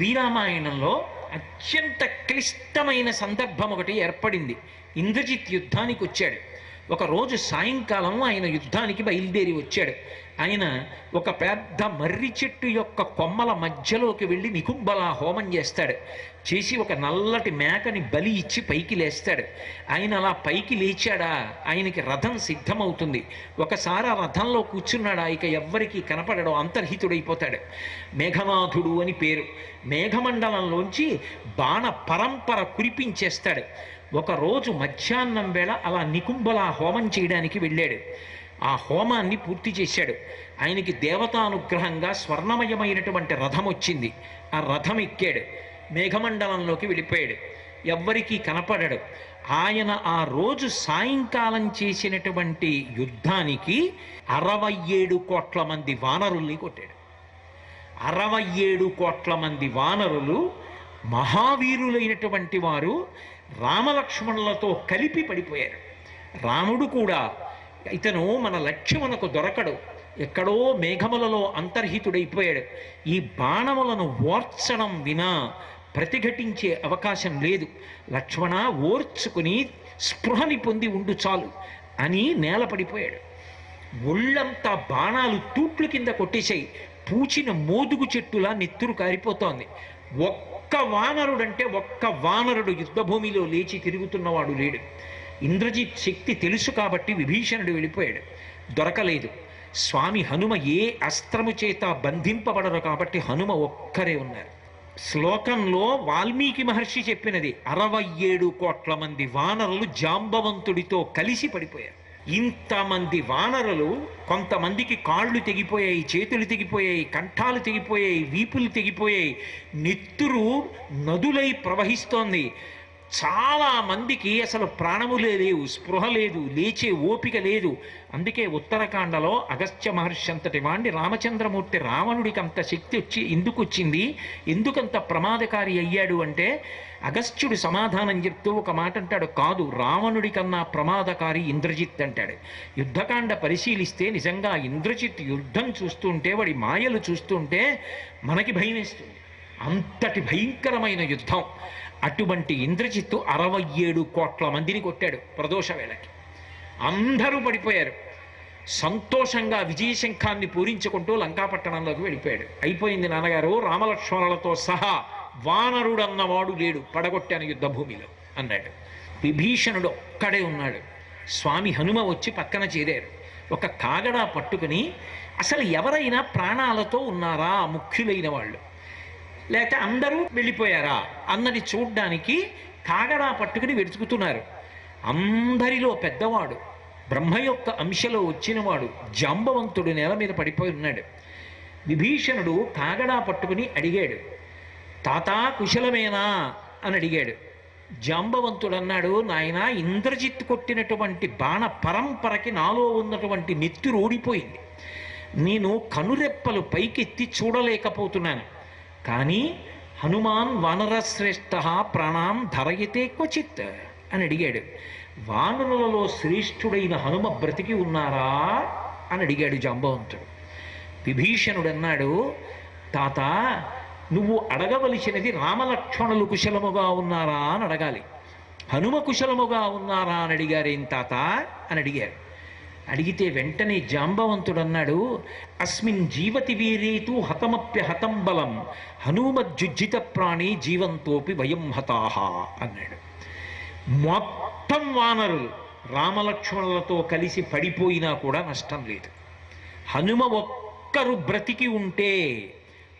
శ్రీరామాయణంలో అత్యంత క్లిష్టమైన సందర్భం ఒకటి ఏర్పడింది. ఇంద్రజిత్ యుద్ధానికి వచ్చాడు. ఒకరోజు సాయంకాలం ఆయన యుద్ధానికి బయలుదేరి వచ్చాడు. ఆయన ఒక పెద్ద మర్రి చెట్టు యొక్క కొమ్మల మధ్యలోకి వెళ్ళి నికుంబలా హోమం చేస్తాడు. చేసి ఒక నల్లటి మేకని బలి ఇచ్చి పైకి లేస్తాడు. ఆయన అలా పైకి లేచాడా? ఆయనకి రథం సిద్ధమవుతుంది. ఒకసారి ఆ రథంలో కూర్చున్నాడా? ఇక ఎవ్వరికి కనపడడం. అంతర్హితుడైపోతాడు. మేఘనాథుడు అని పేరు. మేఘమండలంలోంచి బాణ పరంపర కురిపించేస్తాడు. ఒకరోజు మధ్యాహ్నం వేళ అలా నికుంభలా హోమం చేయడానికి వెళ్ళాడు. ఆ హోమాన్ని పూర్తి చేశాడు. ఆయనకి దేవతానుగ్రహంగా స్వర్ణమయమైనటువంటి రథం వచ్చింది. ఆ రథం ఎక్కాడు. మేఘమండలంలోకి వెళ్ళిపోయాడు. ఎవ్వరికీ కనపడడు. ఆయన ఆ రోజు సాయంకాలం చేసినటువంటి యుద్ధానికి అరవై ఏడు కోట్ల మంది వానరుల్ని కొట్టాడు. అరవై ఏడు కోట్ల మంది వానరులు మహావీరులైనటువంటి వారు రామలక్ష్మణులతో కలిపి పడిపోయారు. రాముడు కూడా ఇతను మన లక్ష్మణకు దొరకడు. ఎక్కడో మేఘములలో అంతర్హితుడైపోయాడు. ఈ బాణములను ఓర్చడం వినా ప్రతిఘటించే అవకాశం లేదు. లక్ష్మణ ఓర్చుకుని స్పృహని పొంది ఉండు చాలు అని నేల పడిపోయాడు ఒళ్ళంతా బాణాలు తూట్లు కింద కొట్టేశాయి. పూచిన మోదుగు చెట్టులా నెత్తురు కారిపోతోంది. ఒక్క ఒక్క వానరుడంటే ఒక్క వానరుడు యుద్ధభూమిలో లేచి తిరుగుతున్నవాడు లేడు. ఇంద్రజిత్ శక్తి తెలుసు కాబట్టి విభీషణుడు వెళ్ళిపోయాడు. దొరకలేదు. స్వామి హనుమ ఏ అస్త్రము చేత బంధింపబడరు కాబట్టి హనుమ ఒక్కరే ఉన్నారు. శ్లోకంలో వాల్మీకి మహర్షి చెప్పినది అరవై ఏడు కోట్ల మంది వానరులు జాంబవంతుడితో కలిసి పడిపోయారు. ఇంతమంది వానరులు కొంతమందికి కాళ్ళు తెగిపోయాయి చేతులు తెగిపోయాయి కంఠాలు తెగిపోయాయి వీపులు తెగిపోయాయి. నెత్తురు నదులై ప్రవహిస్తోంది. చాలా మందికి అసలు ప్రాణములే లేవు స్పృహ లేదు లేచే ఓపిక లేదు. అందుకే ఉత్తరకాండలో అగస్త్య మహర్షి అంతటి వాణ్ణి రామచంద్రమూర్తి రావణుడికి అంత శక్తి వచ్చి ఎందుకు వచ్చింది ఎందుకంత ప్రమాదకారి అయ్యాడు అంటే అగస్త్యుడు సమాధానం చెప్తూ ఒక మాట అంటాడు కాదు రావణుడి కన్నా ప్రమాదకారి ఇంద్రజిత్ అంటాడు. యుద్ధకాండ పరిశీలిస్తే నిజంగా ఇంద్రజిత్ యుద్ధం చూస్తుంటే వాడి మాయలు చూస్తుంటే మనకి భయం వేస్తుంది అంతటి భయంకరమైన యుద్ధం. అటువంటి ఇంద్రజిత్తు అరవై ఏడు కోట్ల మందిని కొట్టాడు ప్రదోష వేళకి. అందరూ పడిపోయారు. సంతోషంగా విజయశంఖాన్ని పూరించుకుంటూ లంకాపట్టణంలోకి వెళ్ళిపోయాడు. అయిపోయింది నాన్నగారు రామలక్ష్మణులతో సహా వానరుడన్నవాడు లేడు పడగొట్టాను యుద్ధభూమిలో అన్నాడు. విభీషణుడు ఒక్కడే ఉన్నాడు. స్వామి హనుమ వచ్చి పక్కన చేరారు. ఒక కాగడా పట్టుకుని అసలు ఎవరైనా ప్రాణాలతో ఉన్నారా ముఖ్యులైన వాళ్ళు? లేకపోతే అందరూ వెళ్ళిపోయారా అన్నది చూడ్డానికి కాగడా పట్టుకుని వెతుకుతున్నారు అందరిలో పెద్దవాడు బ్రహ్మ యొక్క అంశలో వచ్చినవాడు జాంబవంతుడు నేల మీద పడిపోయి ఉన్నాడు. విభీషణుడు కాగడా పట్టుకుని అడిగాడు తాతా కుశలమేనా? అని అడిగాడు. జాంబవంతుడు అన్నాడు నాయన ఇంద్రజిత్ కొట్టినటువంటి బాణ పరంపరకి నాలో ఉన్నటువంటి నెత్తురు రూడిపోయింది నేను కనురెప్పలు పైకెత్తి చూడలేకపోతున్నాను. కానీ హనుమాన్ వానరశ్రేష్ఠ ప్రాణాం ధరయతే క్వచిత్ అని అడిగాడు. వానరులలో శ్రేష్ఠుడైన హనుమ బ్రతికి ఉన్నారా అని అడిగాడు జాంబవంతుడు. విభీషణుడు అన్నాడు తాత నువ్వు అడగవలసినది రామలక్ష్మణులు కుశలముగా ఉన్నారా అని అడగాలి. హనుమ కుశలముగా ఉన్నారా అని అడిగారేం తాత అని అడిగారు. అడిగితే వెంటనే జాంబవంతుడన్నాడు అస్మిన్ జీవతి వీరేతు హతమప్య హతం బలం హనుమజ్జుజ్జిత ప్రాణి జీవంతోపి వయం హతాహ అన్నాడు. మొత్తం వానరులు రామలక్ష్మణులతో కలిసి పడిపోయినా కూడా నష్టం లేదు. హనుమ ఒక్కరు బ్రతికి ఉంటే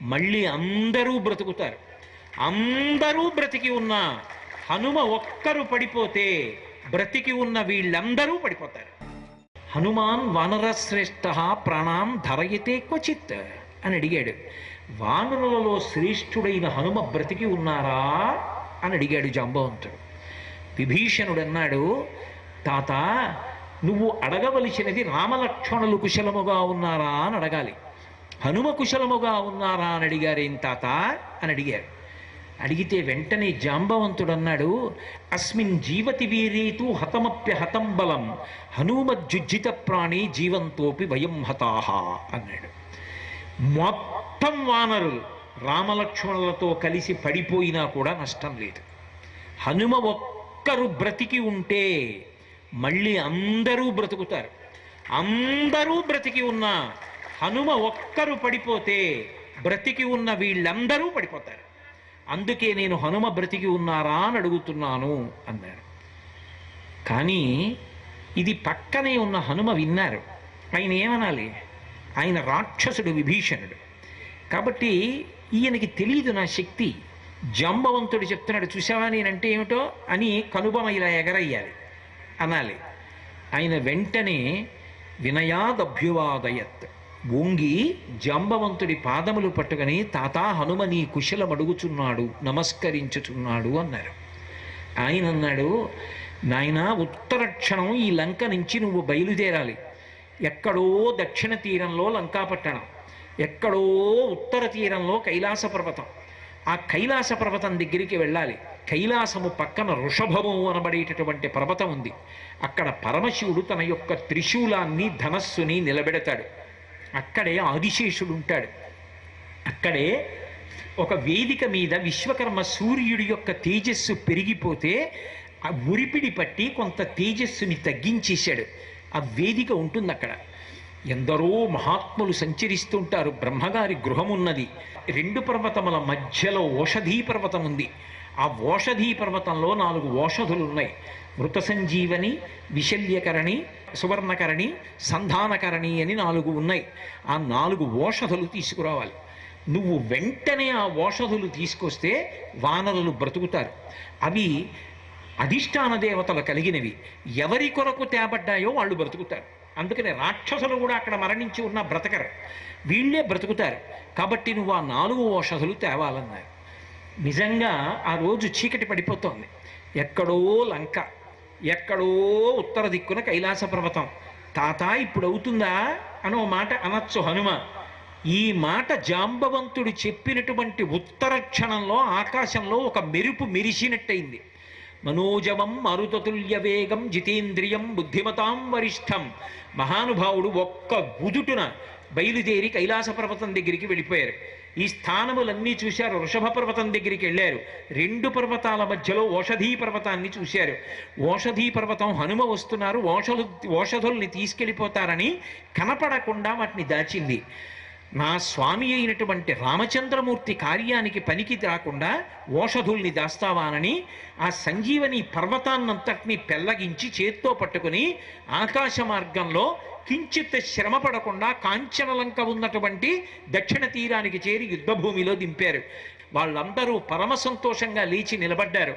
మళ్ళీ అందరూ బ్రతుకుతారు. అందరూ బ్రతికి ఉన్నా హనుమ ఒక్కరు పడిపోతే బ్రతికి ఉన్న వీళ్ళందరూ పడిపోతారు. హనుమాన్ వానరశ్రేష్ఠ ప్రాణాం ధరయతే క్వచిత్ అని అడిగాడు. వానరులలో శ్రేష్ఠుడైన హనుమ బ్రతికి ఉన్నారా అని అడిగాడు జాంబవంతుడు. విభీషణుడు అన్నాడు తాత నువ్వు అడగవలసినది రామలక్ష్మణులు కుశలముగా ఉన్నారా అని అడగాలి. హనుమ కుశలముగా ఉన్నారా అని అడిగారేం తాత అని అడిగారు. అడిగితే వెంటనే జాంబవంతుడు అన్నాడు అస్మిన్ జీవతి వీరేతు హతమప్య హతం బలం హనుమజ్జుజ్జిత ప్రాణి జీవంతోపి వయం హతాహ అన్నాడు. మొత్తం వానరులు రామలక్ష్మణులతో కలిసి పడిపోయినా కూడా నష్టం లేదు. హనుమ ఒక్కరు బ్రతికి ఉంటే మళ్ళీ అందరూ బ్రతుకుతారు. అందరూ బ్రతికి ఉన్న హనుమ ఒక్కరు పడిపోతే బ్రతికి ఉన్న వీళ్ళందరూ పడిపోతారు. అందుకే నేను హనుమ బ్రతికి ఉన్నారా అని అడుగుతున్నాను అన్నాడు కానీ ఇది పక్కనే ఉన్న హనుమ విన్నారు. ఆయన ఏమనాలి? ఆయన రాక్షసుడు విభీషణుడు. కాబట్టి ఈయనకి తెలియదు నా శక్తి. జంబవంతుడు చెప్తున్నాడు చూసావా నేనంటే ఏమిటో? అని కనుబమ ఇలా ఎగరయ్యాలి. అనాలి. ఆయన వెంటనే వినయాదభ్యువాదయత్. వంగి జాంబవంతుడి పాదములు పట్టుకొని తాతా హనుమ నీ కుశలం అడుగుచున్నాడు నమస్కరించుచున్నాడు అన్నారు. ఆయన అన్నాడు నాయన ఉత్తర క్షణం ఈ లంక నుంచి నువ్వు బయలుదేరాలి. ఎక్కడో దక్షిణ తీరంలో లంకాపట్టణం ఎక్కడో ఉత్తర తీరంలో కైలాస పర్వతం. ఆ కైలాస పర్వతం దగ్గరికి వెళ్ళాలి. కైలాసము పక్కన వృషభము అనబడేటటువంటి పర్వతం ఉంది. అక్కడ పరమశివుడు తన యొక్క త్రిశూలాన్ని ధనస్సుని నిలబెడతాడు. అక్కడే ఆదిశేషుడు ఉంటాడు అక్కడే ఒక వేదిక మీద విశ్వకర్మ సూర్యుడి యొక్క తేజస్సు పెరిగిపోతే ఆ ఉరిపిడి పట్టి కొంత తేజస్సుని తగ్గించేశాడు. ఆ వేదిక ఉంటుంది అక్కడ ఎందరో మహాత్ములు సంచరిస్తుంటారు. బ్రహ్మగారి గృహమున్నది. రెండు పర్వతముల మధ్యలో ఓషధీ పర్వతం ఉంది ఆ ఓషధీ పర్వతంలో నాలుగు ఓషధులు ఉన్నాయి మృత సంజీవని విశల్యకరణి సువర్ణకరణి సంధానకరణి అని నాలుగు ఉన్నాయి. ఆ నాలుగు ఓషధులు తీసుకురావాలి. నువ్వు వెంటనే ఆ ఓషధులు తీసుకొస్తే వానరులు బ్రతుకుతారు. అవి అధిష్టాన దేవతలు కలిగినవి. ఎవరి కొరకు తేబడ్డాయో వాళ్ళు బ్రతుకుతారు. అందుకనే రాక్షసులు కూడా అక్కడ మరణించి ఉన్న బ్రతకరు. వీళ్ళే బ్రతుకుతారు. కాబట్టి నువ్వు ఆ నాలుగు ఓషధులు తేవాలన్నారు. నిజంగా ఆ రోజు చీకటి పడిపోతోంది. ఎక్కడో లంక ఎక్కడో ఉత్తర దిక్కున కైలాస పర్వతం. తాత ఇప్పుడు అవుతుందా అనో మాట అనొచ్చు హనుమ. ఈ మాట జాంబవంతుడు చెప్పినటువంటి ఉత్తర క్షణంలో ఆకాశంలో ఒక మెరుపు మెరిసినట్టయింది. మనోజవం మరుతతుల్య వేగం జితేంద్రియం బుద్ధిమతాం వరిష్టం. మహానుభావుడు ఒక్క బుదుటున బయలుదేరి కైలాస పర్వతం దగ్గరికి వెళ్ళిపోయారు. ఈ స్థానములన్నీ చూశారు. వృషభ పర్వతం దగ్గరికి వెళ్ళారు. రెండు పర్వతాల మధ్యలో ఓషధీ పర్వతాన్ని చూశారు. ఓషధీ పర్వతం హనుమ వస్తున్నారు. ఓషధు ఓషధుల్ని తీసుకెళ్ళిపోతారని కనపడకుండా వాటిని దాచింది. నా స్వామి అయినటువంటి రామచంద్రమూర్తి కార్యానికి పనికి రాకుండా ఓషధుల్ని దాస్తావానని ఆ సంజీవని పర్వతాన్నంతటిని పెల్లగించి చేత్తో పట్టుకుని ఆకాశ మార్గంలో కించిత్ శ్రమ పడకుండా కాంచనలంక ఉన్నటువంటి దక్షిణ తీరానికి చేరి యుద్ధభూమిలో దింపారు. వాళ్ళందరూ పరమ సంతోషంగా లేచి నిలబడ్డారు.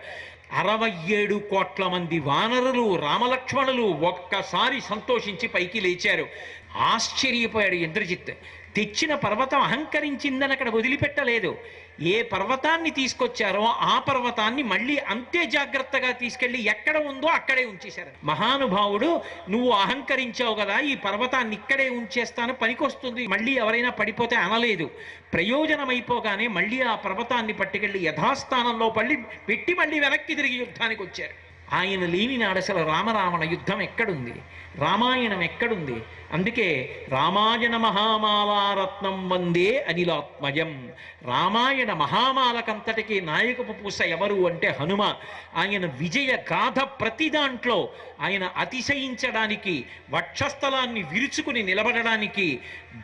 అరవై ఏడు కోట్ల మంది వానరులు రామలక్ష్మణులు ఒక్కసారి సంతోషించి పైకి లేచారు. ఆశ్చర్యపోయాడు ఇంద్రజిత్. తెచ్చిన పర్వతం అహంకరించిందని అక్కడ వదిలిపెట్టలేదు. ఏ పర్వతాన్ని తీసుకొచ్చారో ఆ పర్వతాన్ని మళ్ళీ అంతే జాగ్రత్తగా తీసుకెళ్ళి ఎక్కడ ఉందో అక్కడే ఉంచేశారు. మహానుభావుడు నువ్వు అహంకరించావు కదా ఈ పర్వతాన్ని ఇక్కడే ఉంచేస్తాను పనికొస్తుంది. మళ్ళీ ఎవరైనా పడిపోతే అనలేదు. ప్రయోజనమైపోగానే మళ్ళీ ఆ పర్వతాన్ని పట్టుకెళ్ళి యథాస్థానంలో పళ్ళి పెట్టి మళ్ళీ వెనక్కి తిరిగి యుద్ధానికి వచ్చారు. ఆయన లేనినాడు అసలు రామరావణ యుద్ధం ఎక్కడుంది? రామాయణం ఎక్కడుంది? అందుకే రామాయణ మహామాలారత్నం వందే అనిలాత్మయం. రామాయణ మహామాలకంతటికి నాయకపు పూస ఎవరు అంటే హనుమ. ఆయన విజయ గాథ ప్రతి దాంట్లో ఆయన అతిశయించడానికి వక్షస్థలాన్ని విరుచుకుని నిలబడడానికి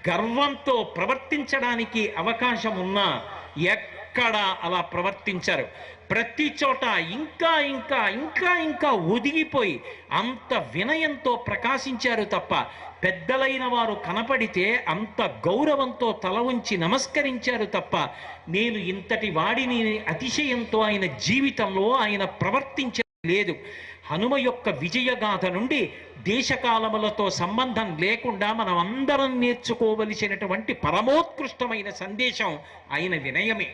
గర్వంతో ప్రవర్తించడానికి అవకాశం ఉన్నా ఎక్కడా అలా ప్రవర్తించారు? ప్రతి చోట ఇంకా ఇంకా ఇంకా ఇంకా ఒదిగిపోయి అంత వినయంతో ప్రకాశించారు తప్ప పెద్దలైన వారు కనపడితే అంత గౌరవంతో తల ఉంచి నమస్కరించారు తప్ప నేను ఇంతటి వాడిని అతిశయంతో ఆయన జీవితంలో ఆయన ప్రవర్తించలేదు. హనుమ యొక్క విజయగాథ నుండి దేశకాలములతో సంబంధం లేకుండా మనం అందరం నేర్చుకోవలసినటువంటి పరమోత్కృష్టమైన సందేశం ఆయన వినయమే.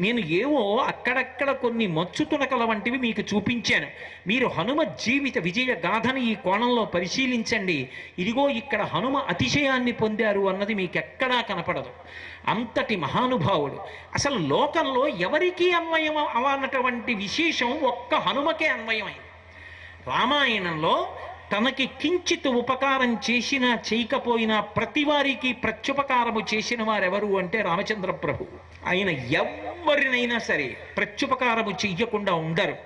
నేను ఏవో అక్కడక్కడ కొన్ని మచ్చు తునకల వంటివి మీకు చూపించాను. మీరు హనుమ జీవిత విజయ గాథను ఈ కోణంలో పరిశీలించండి. ఇదిగో ఇక్కడ హనుమ అతిశయాన్ని పొందారు అన్నది మీకు ఎక్కడా కనపడదు. అంతటి మహానుభావుడు. అసలు లోకంలో ఎవరికీ అన్వయం అవన్నటువంటి విశేషం ఒక్క హనుమకే అన్వయమైంది. రామాయణంలో తనకి కించిత్ ఉపకారం చేసినా చేయకపోయినా ప్రతి వారికి ప్రత్యుపకారము చేసిన వారెవరు అంటే రామచంద్ర ప్రభు ఆయన ఎవరినైనా సరే ప్రత్యుపకారము చెయ్యకుండా ఉండరు.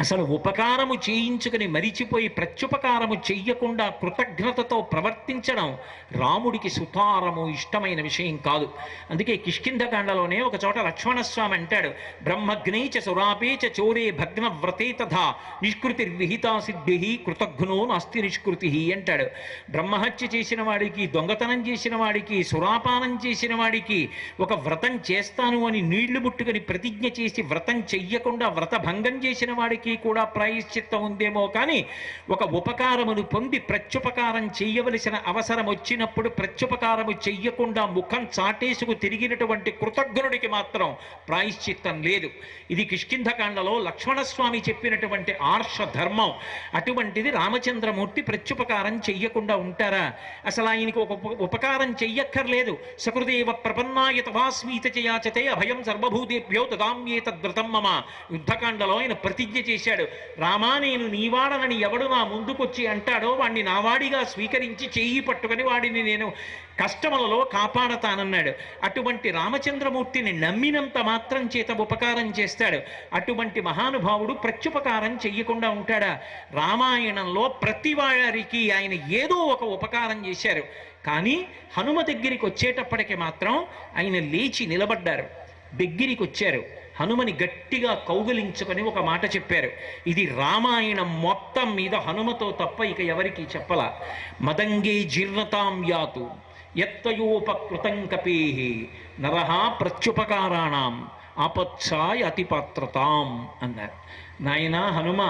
అసలు ఉపకారము చేయించుకుని మరిచిపోయి ప్రత్యుపకారము చెయ్యకుండా కృతజ్ఞతతో ప్రవర్తించడం రాముడికి సుతారము ఇష్టమైన విషయం కాదు. అందుకే కిష్కింధకాండలోనే ఒక చోట లక్ష్మణస్వామి అంటాడు బ్రహ్మగ్నేచ సురాపేచ చోరే భగ్న వ్రతే తథా నిష్కృతి విహితా సిద్ధి కృతఘ్నో నాస్తి నిష్కృతి అంటాడు. బ్రహ్మహత్య చేసిన వాడికి దొంగతనం చేసిన వాడికి సురాపానం చేసిన వాడికి ఒక వ్రతం చేస్తాను అని నీళ్ళు ముట్టుకుని ప్రతిజ్ఞ చేసి వ్రతం చెయ్యకుండా వ్రత భంగం చేసిన వాడికి కూడా ప్రాయశ్చిత్తం ఉందేమో కానీ ఒక ఉపకారమును పొంది ప్రత్యుపకారం చేయవలసిన అవసరం వచ్చినప్పుడు ప్రత్యుపకారము చెయ్యకుండా ముఖం చాటేసుకు తిరిగినటువంటి కృతజ్ఞుడికి మాత్రం ప్రాయశ్చిత్తం లేదు. ఇది కిష్కింధకాండలో లక్ష్మణస్వామి చెప్పినటువంటి ఆర్ష ధర్మం. అటువంటిది రామచంద్రమూర్తి ప్రత్యుపకారం చెయ్యకుండా ఉంటారా? అసలు ఆయనకి ఒక ఉపకారం చెయ్యక్కర్లేదు. సకృదేవ ప్రపన్నాయ తవాస్మీత చేయాచతే అభయం సర్వభూతేభ్యో తదామ్యేతద్వ్రతం మమ. యుద్ధకాండలో ఆయన ప్రతిజ్ఞ చేశాడు. రామా నేను నీవాడనని ఎవడు నా ముందుకొచ్చి అంటాడో వాడిని నావాడిగా స్వీకరించి చేయి పట్టుకొని వాడిని నేను కష్టములలో కాపాడతానన్నాడు. అటువంటి రామచంద్రమూర్తిని నమ్మినంత మాత్రం చేత ఉపకారం చేస్తాడు. అటువంటి మహానుభావుడు ప్రత్యుపకారం చెయ్యకుండా ఉంటాడా? రామాయణంలో ప్రతి వారికి ఆయన ఏదో ఒక ఉపకారం చేశారు. కానీ హనుమ దగ్గరికి వచ్చేటప్పటికి మాత్రం ఆయన లేచి నిలబడ్డారు. దగ్గరికి వచ్చారు. హనుమని గట్టిగా కౌగిలించుకొని ఒక మాట చెప్పారు. ఇది రామాయణం మొత్తం మీద హనుమతో తప్ప ఇక ఎవరికి చెప్పల. మదంగే జీర్ణతాం యాతు ఎత్తయోపకృతం కపేహి నరహ ప్రత్యుపకారాణం ఆపత్సాయ అతిపాత్రతాం అన్నారు. నాయనా హనుమ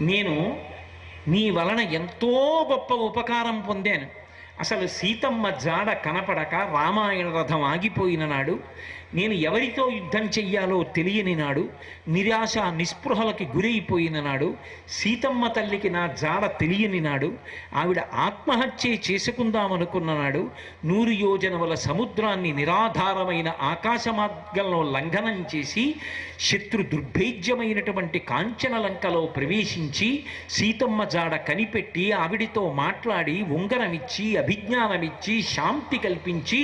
నేను నీ వలన ఎంతో గొప్ప ఉపకారం పొందాను. అసలు సీతమ్మ జాడ కనపడక రామాయణ రథం ఆగిపోయిన నాడు నేను ఎవరితో యుద్ధం చెయ్యాలో తెలియని నాడు నిరాశ నిస్పృహలకి గురైపోయిన నాడు సీతమ్మ తల్లికి నా జాడ తెలియని నాడు ఆవిడ ఆత్మహత్య చేసుకుందామనుకున్న నాడు నూరు యోజనముల సముద్రాన్ని నిరాధారమైన ఆకాశ మార్గంలో లంఘనం చేసి శత్రు దుర్భేద్యమైనటువంటి కాంచన లంకలో ప్రవేశించి సీతమ్మ జాడ కనిపెట్టి ఆవిడితో మాట్లాడి ఉంగరమిచ్చి అభిజ్ఞానమిచ్చి శాంతి కల్పించి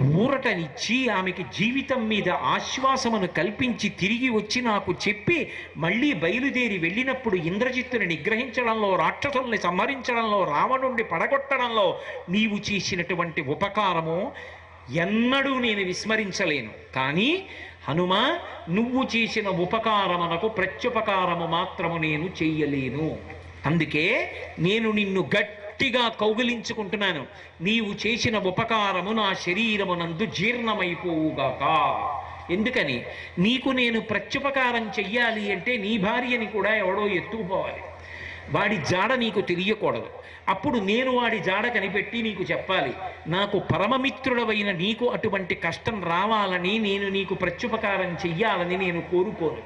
ఊరటనిచ్చి ఆమెకి జీవితం మీద ఆశ్వాసమును కల్పించి తిరిగి వచ్చి నాకు చెప్పి మళ్ళీ బయలుదేరి వెళ్ళినప్పుడు ఇంద్రజిత్తుని నిగ్రహించడంలో రాక్షసుల్ని సంహరించడంలో రావణుణ్ణి పడగొట్టడంలో నీవు చేసినటువంటి ఉపకారము ఎన్నడూ నేను విస్మరించలేను. కానీ హనుమ నువ్వు చేసిన ఉపకారమునకు ప్రత్యుపకారము మాత్రము నేను చెయ్యలేను. అందుకే నేను నిన్ను గట్టి గట్టిగా కౌగిలించుకుంటున్నాను. నీవు చేసిన ఉపకారము నా శరీరమునందు జీర్ణమైపోవుగాక. ఎందుకని? నీకు నేను ప్రత్యుపకారం చెయ్యాలి అంటే నీ భార్యని కూడా ఎవడో ఎత్తుకుపోవాలి. వాడి జాడ నీకు తెలియకూడదు. అప్పుడు నేను వాడి జాడ కనిపెట్టి నీకు చెప్పాలి. నాకు పరమమిత్రుడవైన నీకు అటువంటి కష్టం రావాలని నేను నీకు ప్రత్యుపకారం చెయ్యాలని నేను కోరుకోను.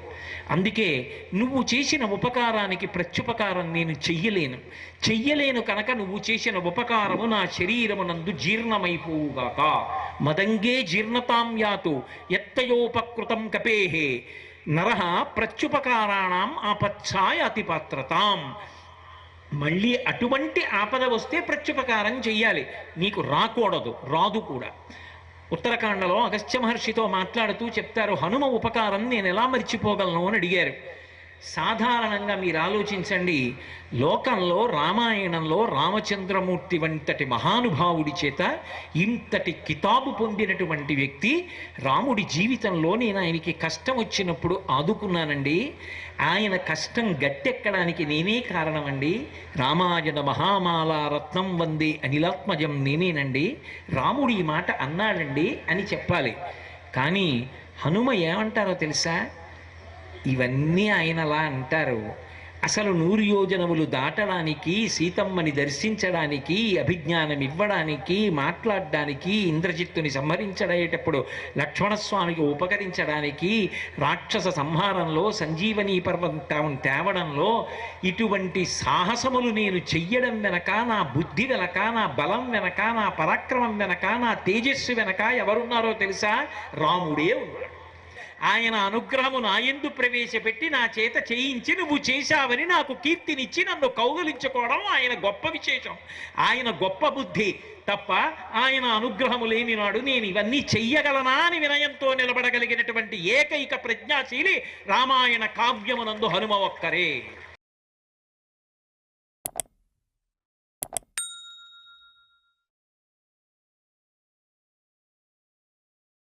అందుకే నువ్వు చేసిన ఉపకారానికి ప్రత్యుపకారం నేను చెయ్యలేను. చెయ్యలేను కనుక నువ్వు చేసిన ఉపకారము నా శరీరమునందు జీర్ణమైపోవుగాక. మదంగే జీర్ణతాం యాతు ఎత్తయోపకృతం కపేహే. నరహ ప్రత్యుపకారాణం ఆపచ్ఛాయ అతిపాత్రతాం. మళ్ళీ అటువంటి ఆపద వస్తే ప్రత్యుపకారం చెయ్యాలి. నీకు రాకూడదు రాదు కూడా. ఉత్తరాఖండలో అగస్త్య మహర్షితో మాట్లాడుతూ చెప్తారు హనుమ ఉపకారం నేను ఎలా మర్చిపోగలను? అని అడిగారు. సాధారణంగా మీరు ఆలోచించండి లోకంలో రామాయణంలో రామచంద్రమూర్తి వంతటి మహానుభావుడి చేత ఇంతటి కితాబు పొందినటువంటి వ్యక్తి రాముడి జీవితంలో నేను ఆయనకి కష్టం వచ్చినప్పుడు ఆదుకున్నానండి. ఆయన కష్టం గట్టెక్కడానికి నేనే కారణమండి. రామాయణ మహామాల రత్నం వందే అనిలాత్మజం నేనేనండి. రాముడు ఈ మాట అన్నాడండి అని చెప్పాలి. కానీ హనుమ ఏమంటారో తెలుసా? ఇవన్నీ ఆయన అలా అంటారు. అసలు నూరు యోజనములు దాటడానికి సీతమ్మని దర్శించడానికి అభిజ్ఞానం ఇవ్వడానికి మాట్లాడడానికి ఇంద్రజిత్తుని సంహరించడేటప్పుడు లక్ష్మణస్వామికి ఉపకరించడానికి రాక్షస సంహారంలో సంజీవని పర్వతం తేవడంలో ఇటువంటి సాహసములు నేను చెయ్యడం వెనక నా బుద్ధి వెనక నా బలం వెనక నా పరాక్రమం వెనక నా తేజస్సు వెనక ఎవరున్నారో తెలుసా? రాముడే ఉన్నాడు. ఆయన అనుగ్రహము నా ఎందు ప్రవేశపెట్టి నా చేత చేయించి నువ్వు చేశావని నాకు కీర్తినిచ్చి నన్ను కౌగలించుకోవడం ఆయన గొప్ప విశేషం. ఆయన గొప్ప బుద్ధి. తప్ప ఆయన అనుగ్రహము లేని నాడు నేను ఇవన్నీ చెయ్యగలనా అని వినయంతో నిలబడగలిగినటువంటి ఏకైక ప్రజ్ఞాశీలి రామాయణ కావ్యమునందు హనుమ ఒక్కరే.